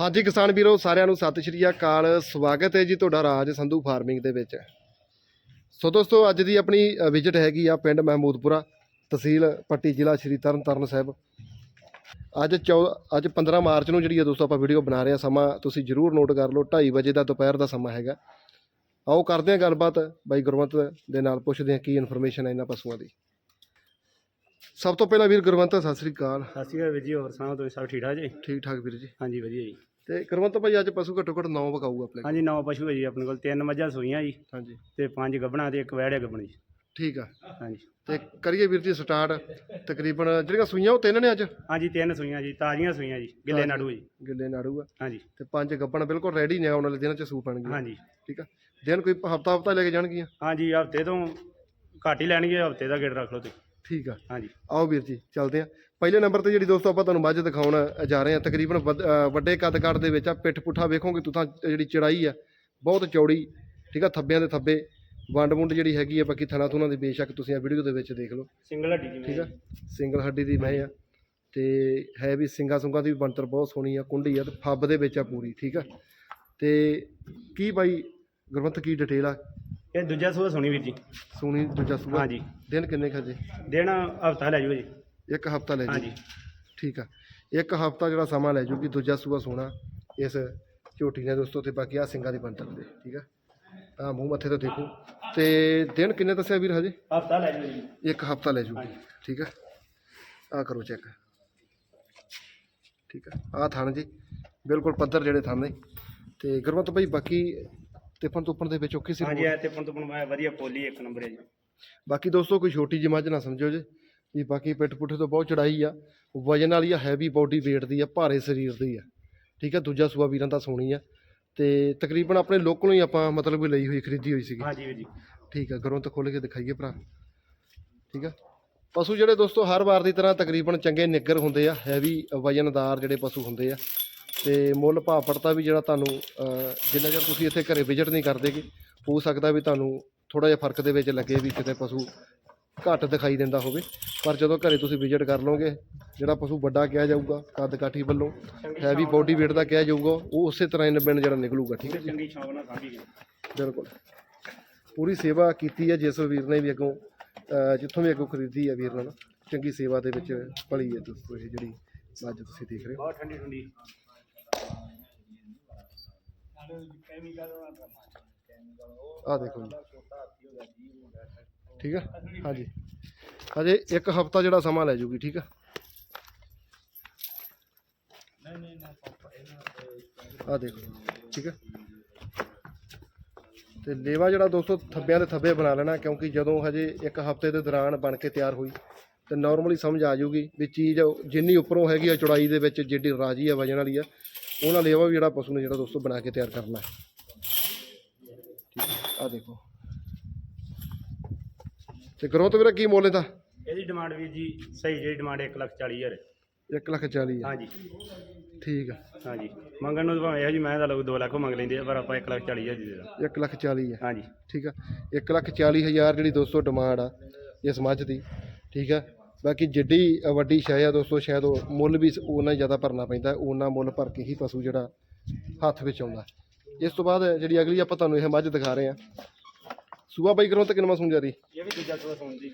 ਹਾਂਜੀ ਕਿਸਾਨ ਵੀਰੋ ਸਾਰਿਆਂ ਨੂੰ ਸਤਿ ਸ਼੍ਰੀ ਅਕਾਲ। ਸਵਾਗਤ ਹੈ ਜੀ ਤੁਹਾਡਾ ਰਾਜ ਸੰਧੂ ਫਾਰਮਿੰਗ ਦੇ ਵਿੱਚ। ਸੋ ਦੋਸਤੋ ਅੱਜ ਦੀ ਆਪਣੀ ਵਿਜ਼ਿਟ ਹੈਗੀ ਆ ਪਿੰਡ ਮਹਿਮੂਦਪੁਰਾ ਤਹਿਸੀਲ ਪੱਟੀ ਜ਼ਿਲ੍ਹਾ ਸ਼੍ਰੀ ਤਰਨਤਾਰਨ ਸਾਹਿਬ। ਅੱਜ ਚੌ ਅੱਜ 15 ਮਾਰਚ ਨੂੰ ਜਿਹੜੀ ਆ ਦੋਸਤੋ ਆਪਾਂ ਵੀਡੀਓ ਬਣਾ ਰਹੇ ਆ ਸਮਾਂ ਤੁਸੀਂ ਜਰੂਰ ਨੋਟ ਕਰ ਲਓ 2:30 ਵਜੇ ਦਾ ਦੁਪਹਿਰ ਦਾ ਸਮਾਂ ਹੈਗਾ। ਆਓ ਕਰਦੇ ਹਾਂ ਗੱਲਬਾਤ ਬਾਈ ਗੁਰਵੰਤ ਦੇ ਨਾਲ ਪੁੱਛਦੇ ਹਾਂ ਕੀ ਇਨਫੋਰਮੇਸ਼ਨ ਹੈ ਇਹਨਾਂ ਪਸ਼ੂਆਂ ਦੀ। ਸਭ ਤੋਂ ਪਹਿਲਾਂ ਵੀਰ ਗੁਰਵੰਤ ਸਤਿ ਸ੍ਰੀ ਅਕਾਲ। ਸਤਿ ਸ਼੍ਰੀ ਅਕਾਲ ਵੀਰ ਜੀ ਹੋਰ ਸੁਣਾਓ ਤੁਸੀਂ ਸਭ ਠੀਕ ਠਾਕ ਜੀ? ਠੀਕ ਠਾਕ ਵੀਰ ਜੀ। ਹਾਂਜੀ ਵਧੀਆ ਜੀ। ਤੇ ਗੁਰਵੰਤ ਭਾਈ ਅੱਜ ਪਸ਼ੂ ਘੱਟੋ ਘੱਟ 9 ਵਕਾਊ ਆਪਣੇ ਕੋਲ। ਹਾਂਜੀ ਨੌ ਪਸ਼ੂ ਹੈ ਜੀ ਆਪਣੇ ਕੋਲ ਤਿੰਨ ਮੱਝਾਂ ਸੂਈਆਂ ਜੀ। ਹਾਂਜੀ। ਤੇ ਪੰਜ ਗੱਭਣਾ ਤੇ ਇੱਕ ਵਹਿੜਿਆ ਗੱਭਣ ਜੀ ਠੀਕ ਆ। ਹਾਂਜੀ। ਤੇ ਕਰੀਏ ਵੀਰ ਜੀ ਸਟਾਰਟ ਤਕਰੀਬਨ ਜਿਹੜੀਆਂ ਸੂਈਆਂ ਉਹ ਤਿੰਨ ਨੇ ਅੱਜ? ਹਾਂਜੀ ਤਿੰਨ ਸੂਈਆਂ ਜੀ ਤਾਜ਼ੀਆਂ ਸੂਈਆਂ ਜੀ ਗਿੱਲੇ ਨਾੜੂ ਜੀ। ਗਿੱਲੇ ਨਾੜੂ ਆ। ਹਾਂਜੀ। ਤੇ ਪੰਜ ਗੱਬਣ ਬਿਲਕੁਲ ਰੈਡੀ ਨੇ ਆਉਣ ਵਾਲੇ ਦਿਨਾਂ ਚ ਸੂ ਪੈਣਗੀਆਂ ਹਾਂਜੀ। ਠੀਕ ਆ। ਦਿਨ ਕੋਈ ਹਫਤਾ ਹਫਤਾ ਲੈ ਕੇ ਜਾਣਗੀਆਂ? ਹਾਂਜੀ ਹਫ਼ਤੇ ਤੋਂ ਘੱਟ ਹੀ ਲੈਣਗੇ ਹਫ਼ਤੇ ਦਾ ਗੇੜ ਰੱਖ ਲਓ ਤੁਸੀਂ। ਠੀਕ ਆ। ਹਾਂਜੀ। ਆਓ ਵੀਰ ਜੀ ਚੱਲਦੇ ਆ। ਪਹਿਲੇ ਨੰਬਰ ਤੇ ਜਿਹੜੀ ਦੋਸਤੋ ਆਪਾਂ ਤੁਹਾਨੂੰ ਮੱਝ ਦਿਖਾਉਣ ਜਾ ਰਹੇ ਆ ਤਕਰੀਬਨ ਵੱਡ- ਅ, ਵੱਡੇ ਕੱਦ ਕਾਠ ਦੇ ਵਿੱਚ ਆ ਪਿੱਠ ਪੁੱਠਾ ਵੇਖੋਗੇ ਤੁਸੀਂ ਜਿਹੜੀ ਚੜਾਈ ਆ ਬਹੁਤ ਚੌੜੀ ਠੀਕ ਆ ਥੱਬਿਆਂ ਦੇ ਥੱਬੇ ਵੰਡ ਵੁੰਡ ਜਿਹੜੀ ਹੈਗੀ ਆ ਬਾਕੀ ਥਣਾ ਥੁਣਾ ਦੀ ਬੇਸ਼ੱਕ ਤੁਸੀਂ ਆ ਵੀਡੀਓ ਦੇ ਵਿੱਚ ਦੇਖ ਲਓ। ਸਿੰਗਲ ਹੱਡੀ ਜੀ ਠੀਕ ਆ? ਸਿੰਗਲ ਹੱਡੀ ਦੀ ਮੈਂ ਆ। ਤੇ ਹੈ ਵੀ ਸਿੰਗਾ ਸੁੰਗਾ ਦੀ ਵੀ ਬਣਤਰ ਬਹੁਤ ਸੋਹਣੀ ਆ ਕੁੰਡੀ ਆ ਤੇ ਫੱਬ ਦੇ ਵਿੱਚ ਆ ਪੂਰੀ ਠੀਕ ਆ? ਤੇ ਕੀ ਬਾਈ ਗੁਰਵੰਤ ਕੀ ਡਿਟੇਲ ਆ? ਇਹ ਦੂਜਾ ਸੂਆ ਸੁਣੀ ਵੀਰ ਜੀ। ਸੋਹਣੀ ਦੂਜਾ ਸੂਆ? ਹਾਂਜੀ। ਦਿਨ ਕਿੰਨੇ ਖਜੇ ਦਿਨ ਹਫਤਾ ਲੈ ਜਾਓ ਜੀ। ਇੱਕ ਹਫਤਾ ਲੈ ਜੀ ਹਾਂਜੀ। ਠੀਕ ਆ। ਇੱਕ ਹਫਤਾ ਜਿਹੜਾ ਸਮਾਂ ਲੈ ਜੂਗੀ ਦੂਜਾ ਸੂਆ ਸੋਹਣਾ ਇਸ ਝੋਟੀ ਨੇ ਦੋਸਤੋ ਤੇ ਬਾਕੀ ਆ ਸਿੰਘਾਂ ਦੀ ਬਣਤਰ ਦੇ ਠੀਕ ਆ। ਆ ਮੂੰਹ ਮੱਥੇ ਤੋਂ ਦੇਖੋ। ਤੇ ਦਿਨ ਕਿੰਨੇ ਦੱਸਿਆ ਵੀਰ ਹਜੇ? ਹਫਤਾ ਲੈ ਜਾਓ ਜੀ। ਇੱਕ ਹਫਤਾ ਲੈ ਜੂਗੀ ਹਾਂਜੀ। ਠੀਕ ਆ। ਆ ਕਰੋ ਚੈੱਕ। ਠੀਕ ਆ। ਆ ਥਣ ਜੀ ਬਿਲਕੁਲ ਪੱਧਰ ਜਿਹੜੇ ਥਣ ਨੇ। ਤੇ ਗੁਰਮਤ ਭਾਈ ਬਾਕੀ ਟਿਫਨ ਟੁੱਪਣ ਦੇ ਵਿੱਚ ਓਕੇ ਸੀ ਹਾਂਜੀ ਐ ਤੇ ਪਣ ਤੋਂ ਪਣ ਵਧੀਆ ਪੋਲੀ ਇੱਕ ਨੰਬਰ ਹੈ ਜੀ। ਬਾਕੀ ਦੋਸਤੋ ਕੋਈ ਛੋਟੀ ਜਿਹੀ ਮੱਝ ਨਾ ਸਮਝਿਓ ਜੇ। ਵੀ ਬਾਕੀ ਪਿੱਠ ਪੁੱਠੇ ਤੋਂ ਬਹੁਤ ਚੜਾਈ ਆ। ਵਜਨ ਵਾਲੀ ਆ ਹੈਵੀ ਬਾਡੀ weight ਦੀ ਆ ਭਾਰੇ ਸਰੀਰ ਦੀ ਆ। ਠੀਕ ਆ ਦੂਜਾ ਸੂਆ ਵੀਰਾਂ ਦਾ ਸੋਹਣੀ ਆ। ਤੇ ਤਕਰੀਬਨ ਆਪਣੇ ਲੋਕਲੋਂ ਹੀ ਆਪਾਂ ਮਤਲਬ ਵੀ ਲਈ ਹੋਈ ਖਰੀਦੀ ਹੋਈ ਸੀਗੀ। ਹਾਂਜੀ ਵੀਰ ਜੀ। ਠੀਕ ਆ ਘਰੋਂ ਤਾਂ ਖੋਲ ਕੇ ਦਿਖਾਈਏ ਭਰਾ। ਠੀਕ ਆ। ਪਸ਼ੂ ਜਿਹੜੇ ਦੋਸਤੋ ਹਰ ਵਾਰ ਦੀ ਤਰ੍ਹਾਂ ਤਕਰੀਬਨ ਚੰਗੇ ਨਿੱਗਰ ਹੁੰਦੇ ਆ ਹੈਵੀ ਵਜਨਦਾਰ ਜਿਹੜੇ ਪਸ਼ੂ ਹੁੰਦੇ ਆ। ਤੇ ਮੁੱਲ ਭਾਅ ਪੜਤਾ ਵੀ ਜਿਹੜਾ ਤੁਹਾਨੂੰ ਜਿੰਨਾ ਚਿਰ ਤੁਸੀਂ ਇੱਥੇ ਘਰੇ ਵਿਜ਼ਿਟ ਨਹੀਂ ਕਰਦੇਗੇ ਹੋ ਸਕਦਾ ਵੀ ਤੁਹਾਨੂੰ ਥੋੜਾ ਜਿਹਾ ਫ਼ਰਕ ਦੇ ਵਿੱਚ ਲੱਗੇ ਵੀ ਕਿਤੇ ਪਸ਼ੂ ਘੱਟ ਦਿਖਾਈ ਦਿੰਦਾ ਹੋਵੇ। ਪਰ ਜਦੋਂ ਘਰੇ ਤੁਸੀਂ ਵਿਜ਼ਿਟ ਕਰ ਲਓਗੇ ਜਿਹੜਾ ਪਸ਼ੂ ਵੱਡਾ ਕਿਹਾ ਜਾਊਗਾ ਕੱਦ ਕਾਠੀ ਵੱਲੋਂ ਹੈਵੀ ਬੋਡੀ weight ਦਾ ਕਿਹਾ ਜਾਊਗਾ ਉਹ ਉਸੇ ਤਰ੍ਹਾਂ ਹੀ ਨਿਬਣ ਜਿਹੜਾ ਨਿਕਲੂਗਾ ਠੀਕ ਹੈ ਜੀ? ਬਿਲਕੁਲ। ਪੂਰੀ ਸੇਵਾ ਕੀਤੀ ਹੈ ਜਿਸ ਵੀਰ ਨੇ ਵੀ ਅੱਗੋਂ ਜਿੱਥੋਂ ਵੀ ਅੱਗੋਂ ਖਰੀਦੀ ਹੈ ਵੀਰ ਨਾਲ। ਚੰਗੀ ਸੇਵਾ ਦੇ ਵਿੱਚ ਪਲੀ ਹੈ ਦੋਸਤੋ ਇਹ ਜਿਹੜੀ ਮੱਝ ਤੁਸੀਂ ਦੇਖ ਰਹੇ ਹੋ। ਬਹੁਤ ਠੰਡੀ ਠੰਡੀ ਆਹ ਦੇਖੋ ਜੀ। ਠੀਕ ਆ? ਹਾਂਜੀ। ਹਜੇ ਇੱਕ ਹਫਤਾ ਜਿਹੜਾ ਸਮਾਂ ਲੈ ਜੂਗੀ, ਠੀਕ ਆ? ਆਹ ਦੇਖੋ, ਠੀਕ ਆ? ਤੇ ਲੇਵਾ ਜਿਹੜਾ ਦੋਸਤੋ ਥੱਬਿਆਂ ਦੇ ਥੱਬੇ ਬਣਾ ਲੈਣਾ, ਕਿਉਂਕਿ ਜਦੋਂ ਹਜੇ ਇੱਕ ਹਫ਼ਤੇ ਦੇ ਦੌਰਾਨ ਬਣ ਕੇ ਤਿਆਰ ਹੋਈ, ਤੇ ਨਾਰਮਲੀ ਸਮਝ ਆ ਜੂਗੀ ਵੀ ਚੀਜ਼ ਜਿੰਨੀ ਉੱਪਰੋਂ ਹੈਗੀ ਆ ਚੌੜਾਈ ਦੇ ਵਿੱਚ, ਜਿਹੜੀ ਰਾਜੀ ਆ ਵਜਨ ਵਾਲੀ ਆ, ਉਹਨਾਂ ਲੇਵਾ ਵੀ ਜਿਹੜਾ ਪਸ਼ੂ ਨੇ ਜਿਹੜਾ ਦੋਸਤੋ ਬਣਾ ਕੇ ਤਿਆਰ ਕਰਨਾ ਠੀਕ ਆ? ਦੇਖੋ। ਤੇ ਗਰੋਥ ਵੀਰਾ ਕੀ ਮੁੱਲ ਇਹਦਾ? ਇਹਦੀ ਡਿਮਾਂਡ ਵੀਰ ਜੀ ਸਹੀ ਜਿਹੜੀ ਡਿਮਾਂਡ 1 ਲੱਖ 40 ਹਜ਼ਾਰ 1 ਲੱਖ 40 ਹੈ ਹਾਂਜੀ। ਠੀਕ ਆ। ਹਾਂਜੀ। ਮੰਗਣ ਨੂੰ ਭਾਵੇਂ ਇਹੋ ਜੀ ਮੈਂ ਤਾਂ ਲੋਕ 2 ਲੱਖ ਮੰਗ ਲੈਂਦੇ ਆ ਪਰ ਆਪਾਂ 1 ਲੱਖ 40 ਹਜ਼ਾਰ ਦੀ ਦੇ ਦਾਂ 1 ਲੱਖ 40 ਹੈ ਹਾਂਜੀ। ਠੀਕ ਆ। 1 ਲੱਖ 40 ਹਜ਼ਾਰ ਜਿਹੜੀ ਦੋਸਤੋ ਡਿਮਾਂਡ ਆ ਇਸ ਮੱਝ ਦੀ। ਠੀਕ ਆ। ਬਾਕੀ ਜਿੱਡੀ ਵੱਡੀ ਸ਼ੈ ਆ ਦੋਸਤੋ ਸ਼ਾਇਦ ਉਹ ਮੁੱਲ ਵੀ ਉਹਨਾਂ ਹੀ ਜ਼ਿਆਦਾ ਭਰਨਾ ਪੈਂਦਾ ਉਹਨਾਂ ਮੁੱਲ ਭਰ ਕੇ ਹੀ ਪਸ਼ੂ ਜਿਹੜਾ ਹੱਥ ਵਿੱਚ ਆਉਂਦਾ। ਇਸ ਤੋਂ ਬਾਅਦ ਜਿਹੜੀ ਅਗਲੀ ਆਪਾਂ ਤੁਹਾਨੂੰ ਇਹ ਮੱਝ ਦਿਖਾ ਰਹੇ ਆ। ਸੂਆ ਬਾਈ ਕਰੋ ਤਾਂ ਕਿੰਨਾ ਸੂਣ ਜਾ ਰਹੀ? ਇਹ ਵੀ ਦੂਜਾ ਸੂਆ ਸੁਣ ਦੀ।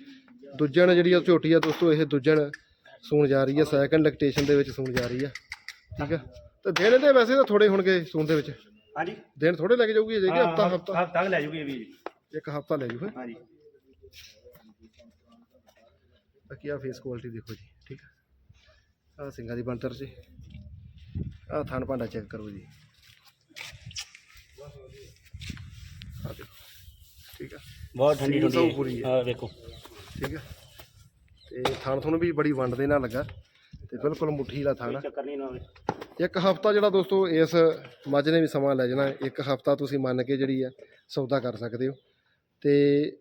ਦੂਜਣ ਜਿਹੜੀ ਆ ਝੋਟੀ ਆ ਦੋਸਤੋ ਇਹ ਦੂਜਣ ਸੂਣ ਜਾ ਰਹੀ ਆ ਸੈਕੰਡ ਲੈਕਟੇਸ਼ਨ ਦੇ ਵਿੱਚ ਸੂਣ ਜਾ ਰਹੀ ਆ। ਠੀਕ ਆ? ਤੇ ਦਿਨ ਇਹਦੇ ਵੈਸੇ ਤਾਂ ਥੋੜੇ ਹੋਣਗੇ ਸੂਣ ਦੇ ਵਿੱਚ। ਹਾਂਜੀ। ਦਿਨ ਥੋੜੇ ਲੱਗ ਜਾਊਗੀ ਜੇ ਕਿ ਹਫਤਾ ਹਫਤਾ? ਹਫਤਾ ਲੈ ਜੂਗੀ ਇਹ ਵੀ ਇੱਕ ਹਫਤਾ ਲੈ ਜੂ ਫਿਰ ਹਾਂਜੀ। ਬਾਕੀ ਆ ਫੇਸ ਕੁਆਲਿਟੀ ਦੇਖੋ ਜੀ ਠੀਕ ਆ? ਆ ਸਿੰਘਾਂ ਦੀ ਬਣਤਰ ਜੀ। ਆ ਥਣ ਭਾਂਡਾ ਚੈੱਕ ਕਰੋ ਜੀ। ਆ ਦੇਖੋ। ਠੀਕ ਆ। ਬਹੁਤ ਠੰਡੀ ਸੀਲ ਠੰਡੀ ਪੂਰੀ ਹੈ। ਹਾਂ ਵੇਖੋ। ਠੀਕ ਆ। ਤੇ ਥਣ ਤੁਹਾਨੂੰ ਵੀ ਬੜੀ ਵੰਡ ਦੇ ਨਾਲ ਲੱਗਾ। ਤੇ ਬਿਲਕੁਲ ਮੁੱਠੀ ਵਾਲਾ ਥਣ ਆ। ਚੱਕਰ ਨਹੀਂ ਨਾ ਇੱਕ ਹਫਤਾ ਜਿਹੜਾ ਦੋਸਤੋ ਇਸ ਮੱਝ ਨੇ ਵੀ ਸਮਾਂ ਲੈ ਜਾਣਾ ਇੱਕ ਹਫਤਾ ਤੁਸੀਂ ਮੰਨ ਕੇ ਜਿਹੜੀ ਆ ਸੌਦਾ ਕਰ ਸਕਦੇ ਹੋ। ਤੇ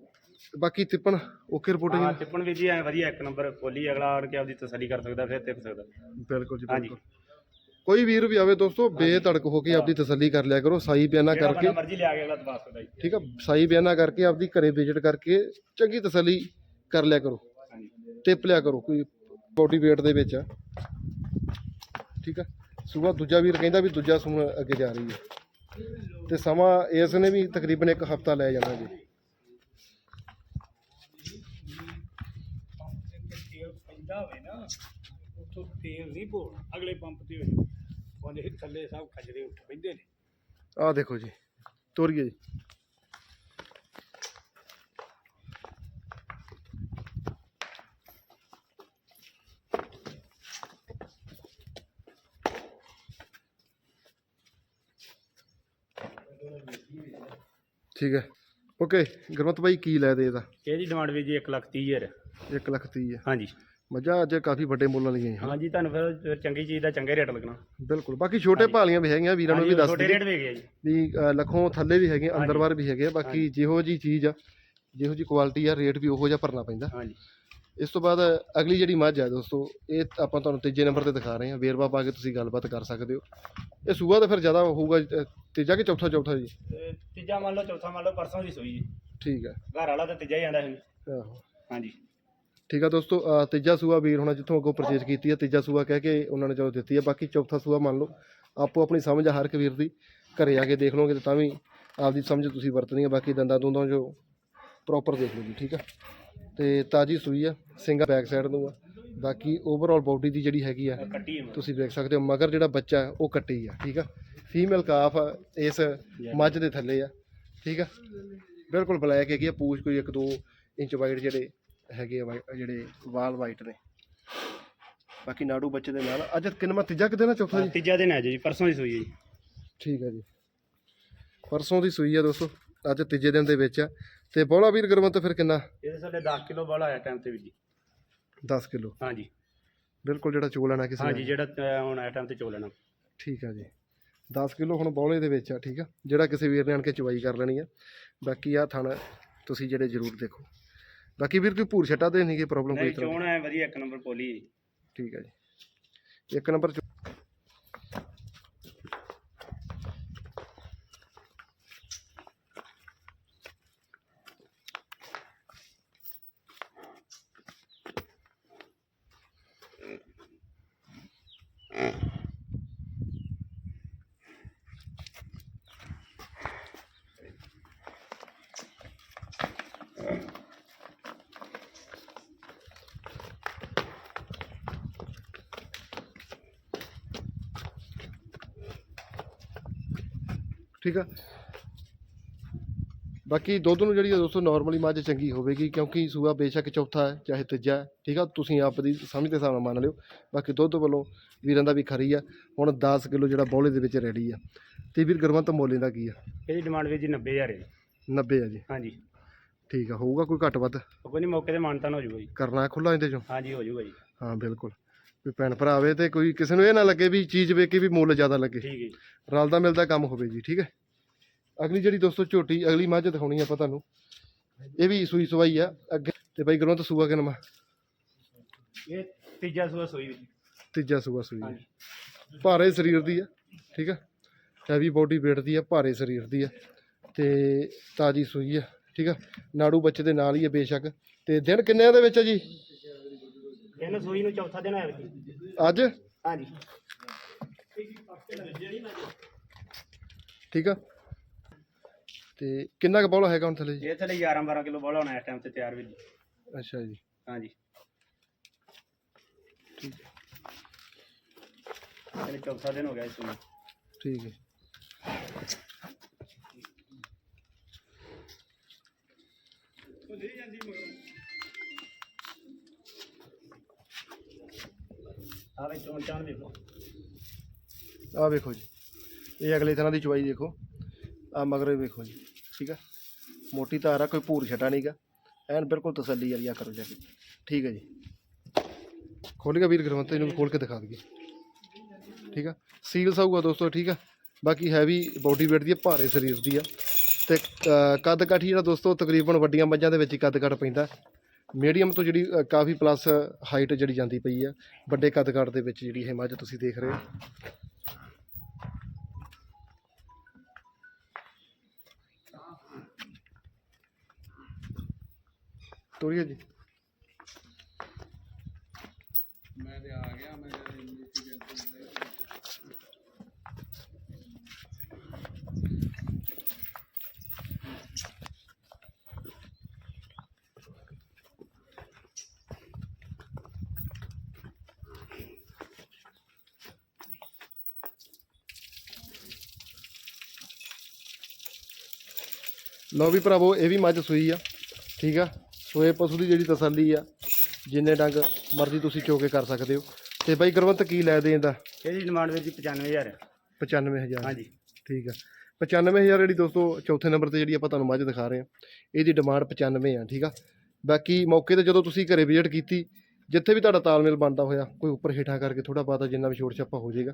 ਬਾਕੀ ਤਿੱਪਣ ਓਕੇ ਹਾਂ ਰਿਪੋਰਟਿੰਗ ਟਿੱਪਣ ਵੀਰ ਜੀ ਐ ਵਧੀਆ ਇੱਕ ਨੰਬਰ ਪੋਲੀ ਅਗਲਾ ਆਣ ਕੇ ਆਪਦੀ ਤਸੱਲੀ ਕਰ ਸਕਦਾ ਫਿਰ ਟਿਪ ਸਕਦਾ। ਬਿਲਕੁਲ ਜੀ ਹਾਂਜੀ। ਬਿਲਕੁਲ। ਕੋਈ ਵੀਰ ਵੀ ਆਵੇ ਦੋਸਤੋ ਬੇਧੜਕ ਹੋ ਕੇ ਆਪਦੀ ਤਸੱਲੀ ਕਰ ਲਿਆ ਕਰੋ ਸਾਈ ਬਿਆਨਾ ਕਰਕੇ। ਮਰਜ਼ੀ ਲਿਆ ਕੇ ਅਗਲਾ ਦਬਾ ਸਕਦਾ ਜੀ। ਠੀਕ ਆ ਸਾਈ ਬਿਆਨਾ ਕਰਕੇ ਆਪਦੀ ਘਰੇ ਵਿਜ਼ਿਟ ਕਰਕੇ ਚੰਗੀ ਤਸੱਲੀ ਕਰ ਲਿਆ ਕਰੋ। ਟਿਪ ਲਿਆ ਕਰੋ ਕੋਈ ਬੋਡੀ weight ਦੇ ਵਿੱਚ। ਆ ਠੀਕ ਆ ਸੂਆ ਦੂਜਾ ਵੀਰ ਕਹਿੰਦਾ ਵੀ ਦੂਜਾ ਸੂਆ ਅੱਗੇ ਜਾ ਰਹੀ ਹੈ। ਤੇ ਸਮਾਂ ਇਸ ਨੇ ਵੀ ਤਕਰੀਬਨ ਇੱਕ ਹਫਤਾ ਲੈ ਜਾਣਾ ਜੀ। ਹੋਵੇ ਨਾ ਉੱਥੋਂ ਤੇਲ ਨਹੀਂ ਪੋਣਾ ਅਗਲੇ ਪੰਪ ਤੇ ਹੋਏ ਉਹਦੇ ਥੱਲੇ ਸਭ ਖਜਰੇ ਉੱਠ ਪੈਂਦੇ ਨੇ। ਆਹ ਦੇਖੋ ਜੀ ਤੋਰੀਏ ਜੀ। ਠੀਕ ਹੈ। ਓਕੇ ਗੁਰਮਤ ਭਾਈ ਕੀ ਲੈ ਦੇ ਇਹਦਾ? ਇਹਦੀ ਡਿਮਾਂਡ ਵੀ ਜੀ 1 ਲੱਖ 30 ਹਜ਼ਾਰ। 1 ਲੱਖ ਤੀਹ ਹੈ ਹਾਂਜੀ। ਮੱਝਾਂ ਅੱਜ ਕਾਫੀ ਵੱਡੇ ਮੁੱਲਾਂ ਦੀਆਂ ਜੀ। ਹਾਂਜੀ ਤੁਹਾਨੂੰ ਫਿਰ ਚੰਗੀ ਚੀਜ਼ ਦਾ ਚੰਗਾ ਰੇਟ ਲੱਗਣਾ। ਬਿਲਕੁਲ ਬਾਕੀ ਛੋਟੇ ਭਾਲੀਆਂ ਵੀ ਹੈਗੀਆਂ ਵੀਰਾਂ ਨੂੰ ਵੀ ਦੱਸ ਛੋਟੇ ਜੀ। ਵੀ ਅ, ਲੱਖੋਂ ਥੱਲੇ ਵੀ ਹੈਗੇ ਅੰਦਰ ਬਾਹਰ ਵੀ ਹੈਗੇ ਆ। ਬਾਕੀ ਜਿਹੋ ਜੀ ਚੀਜ਼ ਆ ਜਿਹੋ ਜੀ ਕੁਆਲਿਟੀ ਆ ਰੇਟ ਵੀ ਉਹੋ ਜਿਹਾ ਭਰਨਾ ਪੈਂਦਾ। ਹਾਂਜੀ। ਇਸ ਤੋਂ ਬਾਅਦ ਅਗਲੀ ਜਿਹੜੀ ਮੱਝ ਆ ਦੋਸਤੋ ਇਹ ਆਪਾਂ ਤੁਹਾਨੂੰ ਤੀਜੇ ਨੰਬਰ ਤੇ ਦਿਖਾ ਰਹੇ ਹਾਂ। ਵੇਰਵਾ ਪਾ ਕੇ ਤੁਸੀਂ ਗੱਲਬਾਤ ਕਰ ਸਕਦੇ ਹੋ। ਇਹ ਸੂਆ ਤਾਂ ਫਿਰ ਜ਼ਿਆਦਾ ਹੋਊਗਾ ਅ, ਤੀਜਾ ਕਿ ਚੌਥਾ ਚੌਥਾ ਜੀ? ਤੇ ਤੀਜਾ ਮੰਨ ਲਓ ਚੌਥਾ ਮੰਨ ਲਓ ਪਰਸੋਂ ਦੀ ਸੂਈ ਜੀ। ਠੀਕ ਹੈ ਘਰ ਵਾਲਾ ਤਾਂ ਤੀਜਾ ਹੀ ਆਂਦਾ ਸੀ। ਆਹੋ। ਹਾਂਜੀ। ਠੀਕ ਆ ਦੋਸਤੋ ਅ, ਤੀਜਾ ਸੂਆ ਵੀਰ ਹੋਣਾ ਜਿੱਥੋਂ ਅੱਗੋਂ ਪਰਚੇਜ ਕੀਤੀ ਹੈ ਤੀਜਾ ਸੂਆ ਕਹਿ ਕੇ ਉਹਨਾਂ ਨੇ ਚਲੋ ਦਿੱਤੀ ਹੈ ਬਾਕੀ ਚੌਥਾ ਸੂਆ ਮੰਨ ਲਓ ਆਪੋ ਆਪਣੀ ਸਮਝ ਆ ਹਰ ਇੱਕ ਵੀਰ ਦੀ ਘਰੇ ਆ ਕੇ ਦੇਖ ਲਓਗੇ ਤਾਂ ਤਾਂ ਵੀ ਆਪਦੀ ਸਮਝ ਤੁਸੀਂ ਵਰਤਣੀ ਹੈ ਬਾਕੀ ਦੰਦਾਂ ਦੁੰਦਾਂ ਜੋ ਪ੍ਰੋਪਰ ਦੇਖ ਲਓ ਜੀ ਠੀਕ ਆ। ਤੇ ਤਾਜੀ ਸੂਈ ਆ ਸਿੰਗਲ ਬੈਕ ਸਾਈਡ ਨੂੰ ਆ ਬਾਕੀ ਓਵਰਆਲ ਬਾਡੀ ਦੀ ਜਿਹੜੀ ਹੈਗੀ ਆ ਕੱਟੀ ਹੈ ਤੁਸੀਂ ਵੇਖ ਸਕਦੇ ਹੋ ਮਗਰ ਜਿਹੜਾ ਬੱਚਾ ਹੈ, ਉਹ ਕੱਟੀ ਆ ਠੀਕ ਆ। ਫੀਮੇਲ ਕਾਫ ਇਸ ਮੱਝ ਦੇ ਥੱਲੇ ਆ ਠੀਕ ਆ। ਬਿਲਕੁਲ ਬਲੈਕ ਹੈਗੀ ਆ ਪੂਛ ਕੋਈ 1-2 ਇੰਚ ਵਾਈਡ ਜਿਹੜੇ ਹੈਗੇ ਆ ਜਿਹੜੇ ਵਾਲ ਵਾਈਟ ਨੇ। ਬਾਕੀ ਨਾੜੂ ਬੱਚੇ ਦੇ ਨਾਲ। ਅੱਜ ਕਿੰਨਾ ਤੀਜਾ ਕਿਤੇ ਨਾ ਚੌਥਾ ਜੀ? ਤੀਜਾ ਦਿਨ ਹੈ ਜੀ ਪਰਸੋਂ ਦੀ ਸੂਈ ਹੈ ਜੀ। ਠੀਕ ਹੈ ਜੀ। ਪਰਸੋਂ ਦੀ ਸੂਈ ਆ ਦੋਸਤੋ ਅੱਜ ਤੀਜੇ ਦਿਨ ਦੇ ਵਿੱਚ ਆ। ਤੇ ਬੋਲਾ ਵੀਰ ਗੁਰਮਤ ਫਿਰ ਕਿੰਨਾ? ਇਹਦੇ ਸਾਡੇ 10 ਕਿਲੋ ਬਾਲਾ ਆਇਆ ਟਾਈਮ ਤੇ ਵੀ ਜੀ। 10 ਕਿਲੋ। ਹਾਂਜੀ ਬਿਲਕੁਲ ਜਿਹੜਾ ਚੋ ਲੈਣਾ ਕਿਸੇ ਹਾਂਜੀ ਨੇ। ਜਿਹੜਾ ਹੁਣ ਆਇਆ ਟਾਈਮ ਤੇ ਚੋ ਲੈਣਾ। ਠੀਕ ਆ ਜੀ। 10 ਕਿਲੋ ਹੁਣ ਬੌਲੇ ਦੇ ਵਿੱਚ ਆ ਠੀਕ ਆ? ਜਿਹੜਾ ਕਿਸੇ ਵੀਰ ਨੇ ਆਣ ਕੇ ਚਵਾਈ ਕਰ ਲੈਣੀ ਆ। ਬਾਕੀ ਆ ਥਣ ਤੁਸੀਂ ਜਿਹੜੇ ਜ਼ਰੂਰ ਦੇਖੋ। ਬਾਕੀ ਵੀਰ ਕੋਈ ਭੂਰ ਛੱਟਾ ਤੇ ਨਹੀਂ ਕਿ ਪ੍ਰੋਬਲਮ ਕੋਈ ਨਹੀਂ ਤਰ੍ਹਾਂ ਦੀ? ਚੋਣ ਹੈ ਵਧੀਆ ਇੱਕ ਨੰਬਰ ਪੋਲੀ ਹੈ। ਠੀਕ ਆ ਜੀ ਇੱਕ ਨੰਬਰ ਚੋ- ਠੀਕ ਆ? ਬਾਕੀ ਦੁੱਧ ਨੂੰ ਜਿਹੜੀ ਆ ਦੋਸਤੋ ਨਾਰਮਲੀ ਮੱਝ ਚੰਗੀ ਹੋਵੇਗੀ ਕਿਉਂਕਿ ਸੂਆ ਬੇਸ਼ੱਕ ਚੌਥਾ ਹੈ ਚਾਹੇ ਤੀਜਾ ਹੈ ਠੀਕ ਆ? ਤੁਸੀਂ ਆਪ ਦੀ ਸਮਝ ਦੇ ਹਿਸਾਬ ਨਾਲ ਮੰਨ ਲਿਓ। ਬਾਕੀ ਦੁੱਧ ਵੱਲੋਂ ਵੀਰਾਂ ਦਾ ਵੀ ਖਰੀ ਆ। ਹੁਣ 10 ਕਿਲੋ ਜਿਹੜਾ ਬੌਲੇ ਦੇ ਵਿੱਚ ਰੈਡੀ ਆ। ਤੇ ਵੀਰ ਗਰਮੰਤ ਮੋਲੇ ਦਾ ਕੀ ਆ? ਇਹਦੀ ਡਿਮਾਂਡ ਵੀ ਜੀ 90000 ਹੈ ਜੀ। 90 ਆ ਜੀ। ਹਾਂਜੀ। ਠੀਕ ਆ ਹੋਊਗਾ ਕੋਈ ਘੱਟ ਵੱਧ? ਕੋਈ ਨਹੀਂ ਮੌਕੇ ਤੇ ਮਾਨਤਾਨ ਹੋ ਜਾਊਗਾ ਜੀ। ਕਰਨਾ ਖੁੱਲਾ ਇਹਦੇ ਚੋਂ? ਹਾਂਜੀ ਹੋ ਜਾਊਗਾ ਜੀ। ਹਾਂ ਬਿਲਕੁਲ। ਵੀ ਭੈਣ ਭਰਾ ਆਵੇ ਤੇ ਕੋਈ ਕਿਸੇ ਨੂੰ ਇਹ ਨਾ ਲੱਗੇ ਵੀ ਚੀਜ਼ ਵੇਖ ਕੇ ਵੀ ਮੁੱਲ ਜ਼ਿਆਦਾ ਲੱਗੇ। ਠੀਕ ਹੈ ਰਲਦਾ ਮਿਲਦਾ ਕੰਮ ਹੋਵੇ ਜੀ ਠੀਕ ਹੈ? ਅਗਲੀ ਜਿਹੜੀ ਦੋਸਤੋ ਝੋਟੀ ਅਗਲੀ ਮੱਝ ਦਿਖਾਉਣੀ ਆਪਾਂ ਤੁਹਾਨੂੰ। ਇਹ ਵੀ ਸੂਈ ਸਵਾਈ ਆ ਅੱਗੇ ਤੇ ਬਾਈ ਗਰੋਂ ਤਾਂ ਸੂਆ ਕਿਨਮਾ ਇਹ ਤੀਜਾ ਸੂਆ ਸੂਈ ਵਿੱਚ ਤੀਜਾ ਸੂਆ ਸੂਈ। ਹਾਂਜੀ। ਭਾਰੇ ਸਰੀਰ ਦੀ ਆ ਠੀਕ ਆ? ਹੈਵੀ ਬੋਡੀ weight ਦੀ ਆ ਭਾਰੇ ਸਰੀਰ ਦੀ ਆ। ਤੇ ਤਾਜੀ ਸੂਈ ਆ ਠੀਕ ਆ? ਨਾੜੂ ਬੱਚੇ ਦੇ ਨਾਲ ਹੀ ਆ ਬੇਸ਼ੱਕ। ਤੇ ਦਿਨ ਕਿੰਨਿਆਂ ਦੇ ਵਿੱਚ ਆ ਜੀ? ਇਹਨੂੰ ਸੂਈ ਨੂੰ ਚੌਥਾ ਦਿਨ ਆਇਆ ਜੀ ਅੱਜ? ਹਾਂਜੀ। ਠੀਕ ਆ। ਤੇ ਕਿੰਨਾ ਕੁ ਬੌਲਾ ਹੈਗਾ ਹੁਣ ਥੱਲੇ ਜੀ? ਇਹ ਥਲੇ 11 12 ਕਿਲੋ ਬੋਲਾ ਹੋਣਾ ਇਸ ਟਾਈਮ ਤੇ ਤਿਆਰ ਵੀ ਜੀ ਅੱਛਾ ਜੀ। ਹਾਂਜੀ। ਇਹ ਚੌਥਾ ਦਿਨ ਹੋ ਗਿਆ ਇਸ ਨੂੰ ਠੀਕ ਹੈ ਆ ਵੇ ਚੋਣ ਚਾਣ ਦੇਖੋ। ਆਹ ਵੇਖੋ ਜੀ। ਇਹ ਅਗਲੇ ਤਰ੍ਹਾਂ ਦੀ ਚਵਾਈ ਦੇਖੋ। ਆ ਮਗਰੇ ਵੇਖੋ ਜੀ। ਠੀਕ ਆ? ਮੋਟੀ ਤਾਰ ਆ ਕੋਈ ਭੂਰ ਛਟਾ ਨਹੀਂਗਾ ਐਨ ਬਿਲਕੁਲ ਤਸੱਲੀ ਵਾਲੀ ਆ ਕਰੋ ਜਾ ਕੇ। ਠੀਕ ਹੈ ਜੀ। ਖੋਲ ਵੀਰ ਗਰਮੰਤ ਇਹਨੂੰ ਖੋਲ ਕੇ ਦਿਖਾ ਦਈਏ। ਠੀਕ ਆ? ਸੀਲ ਸਾਊਗਾ ਦੋਸਤੋ ਠੀਕ ਆ? ਬਾਕੀ ਹੈਵੀ ਬੋਡੀ weight ਦੀ ਆ ਭਾਰੇ ਸਰੀਰ ਦੀ ਆ। ਤੇ ਅ, ਕੱਦ ਕਾਠੀ ਜਿਹੜਾ ਦੋਸਤੋ ਤਕਰੀਬਨ ਵੱਡੀਆਂ ਮੱਝਾਂ ਦੇ ਵਿੱਚ ਹੀ ਕੱਦ ਕਾਠ ਪੈਂਦਾ। ਮੀਡੀਅਮ ਤੋਂ ਜਿਹੜੀ ਅ, ਕਾਫੀ ਪਲੱਸ ਹਾਈਟ ਜਿਹੜੀ ਜਾਂਦੀ ਪਈ ਆ ਵੱਡੇ ਕੱਦ ਕਾਠ ਦੇ ਵਿੱਚ ਜਿਹੜੀ ਇਹ ਮੱਝ ਤੁਸੀਂ ਦੇਖ ਰਹੇ ਹੋ। ਤੋਰੀਏ ਜੀ। ਲਓ ਵੀ ਭਰਾਵੋ ਇਹ ਵੀ ਮੱਝ ਸੂਈ ਆ ਠੀਕ ਆ? ਸੋ ਇਹ ਪਸ਼ੂ ਦੀ ਜਿਹੜੀ ਤਸੱਲੀ ਆ ਜਿੰਨੇ ਡੰਗ ਮਰਜ਼ੀ ਤੁਸੀਂ ਚੋ ਕੇ ਕਰ ਸਕਦੇ ਹੋ। ਤੇ ਬਾਈ ਗੁਰਵੰਤ ਕੀ ਲੈ ਦੇ? ਇਹਦਾ ਡਿਮਾਂਡ ਵੀਰ ਜੀ 95000 95000 ਹਾਂਜੀ। ਠੀਕ ਆ। 95000 ਜਿਹੜੀ ਦੋਸਤੋ ਚੌਥੇ ਨੰਬਰ ਤੇ ਜਿਹੜੀ ਆਪਾਂ ਤੁਹਾਨੂੰ ਮੱਝ ਦਿਖਾ ਰਹੇ ਆ ਇਹਦੀ ਡਿਮਾਂਡ 95 ਆ ਠੀਕ ਆ? ਬਾਕੀ ਮੌਕੇ ਤੇ ਜਦੋਂ ਤੁਸੀਂ ਘਰੇ ਵਿਜ਼ਿਟ ਕੀਤੀ ਜਿੱਥੇ ਵੀ ਤੁਹਾਡਾ ਤਾਲਮੇਲ ਬਣਦਾ ਹੋਇਆ ਕੋਈ ਉੱਪਰ ਹੇਠਾਂ ਕਰਕੇ ਥੋੜਾ ਬਾਤਾ ਜਿੰਨਾ ਵੀ ਛੋਟ ਛਾਪਾ ਹੋ ਜਾਏਗਾ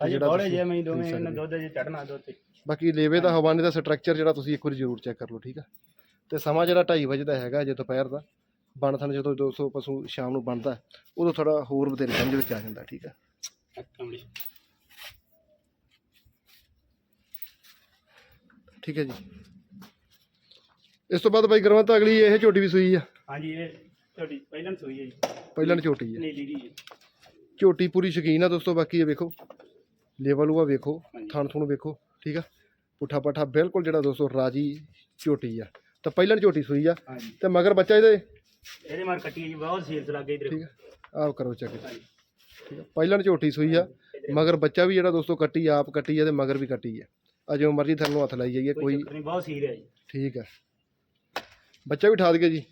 ਅਜੇ ਬੋਲੇ ਜੇ ਮੈਂ ਦੋਵੇਂ ਇਹਨਾਂ ਹੋ। ਦੁੱਧ ਜੇ ਚੜਨਾ ਦੁੱਧ ਤੇ। ਬਾਕੀ ਲੇਵੇ ਦਾ ਹਵਾਨੇ ਦਾ ਸਟਰਕਚਰ ਜਿਹੜਾ ਤੁਸੀਂ ਇੱਕ ਵਾਰੀ ਜ਼ਰੂਰ ਚੈੱਕ ਕਰ ਲਓ ਠੀਕ ਆ? ਤੇ ਸਮਾਂ ਜਿਹੜਾ 2:30 ਵਜੇ ਦਾ ਹੈਗਾ ਜੇ ਦੁਪਹਿਰ ਦਾ ਬਣ ਥਣ ਜਦੋਂ 200 ਪਸ਼ੂ ਸ਼ਾਮ ਨੂੰ ਬਣਦਾ ਉਦੋਂ ਥੋੜਾ ਹੋਰ ਬਥੇਰੇ ਸਮਝ ਵਿੱਚ ਆ ਜਾਂਦਾ ਠੀਕ ਆ? ਕਮਲੀ ਠੀਕ ਹੈ ਜੀ। ਇਸ ਤੋਂ ਬਾਅਦ ਬਾਈ ਗਰਮਤ ਅਗਲੀ ਇਹ ਝੋਟੀ ਵੀ ਸੂਈ ਆ? ਹਾਂਜੀ ਇਹ ਤੁਹਾਡੀ ਪਹਿਲਾਂ ਸੂਈ ਹੈ ਜੀ। ਪਹਿਲਾਂ ਝੋਟੀ ਆ। ਨੀਲੀ ਦੀ ਝੋਟੀ ਪੂਰੀ ਸ਼ਕੀਨ ਆ ਦੋਸਤੋ ਬਾਕੀ ਇਹ ਵੇਖੋ ਲੇਵਲ ਉਹ ਵੇਖੋ। ਥਣ ਥੁਣ ਵੇਖੋ। ਠੀਕ ਆ? ਪੁੱਠਾ ਪੱਠਾ ਬਿਲਕੁਲ ਜਿਹੜਾ ਦੋਸਤੋ ਰਾਜੀ ਝੋਟੀ ਆ। ਤਾਂ ਪਹਿਲਾਂ ਝੋਟੀ ਸੂਈ ਆ ਹਾਂਜੀ। ਤੇ ਮਗਰ ਬੱਚਾ ਇਹਦੇ? ਇਹਦੇ ਮਾਰ ਕੱਟੀ ਜੀ ਬਹੁਤ ਸੀਲਸ ਲੱਗ ਗਈ ਠੀਕ ਆ? ਆਪ ਕਰੋ ਚੈੱਕ। ਠੀਕ ਆ? ਪਹਿਲਾਂ ਝੋਟੀ ਸੂਈ ਆ ਮਗਰ ਬੱਚਾ ਵੀ ਜਿਹੜਾ ਦੋਸਤੋ ਕੱਟੀ ਆਪ ਕੱਟੀ ਆ ਤੇ ਮਗਰ ਵੀ ਕੱਟੀ ਆ। ਆ ਜਿਵੇਂ ਮਰਜ਼ੀ ਥੱਲੋਂ ਹੱਥ ਲਾਈ ਜਾਈਏ ਕੋਈ ਬਹੁਤ ਸੀਲ ਹੈ ਜੀ। ਠੀਕ ਆ। ਬੱਚਾ ਵੀ ਠਾ ਦਈਏ ਜੀ।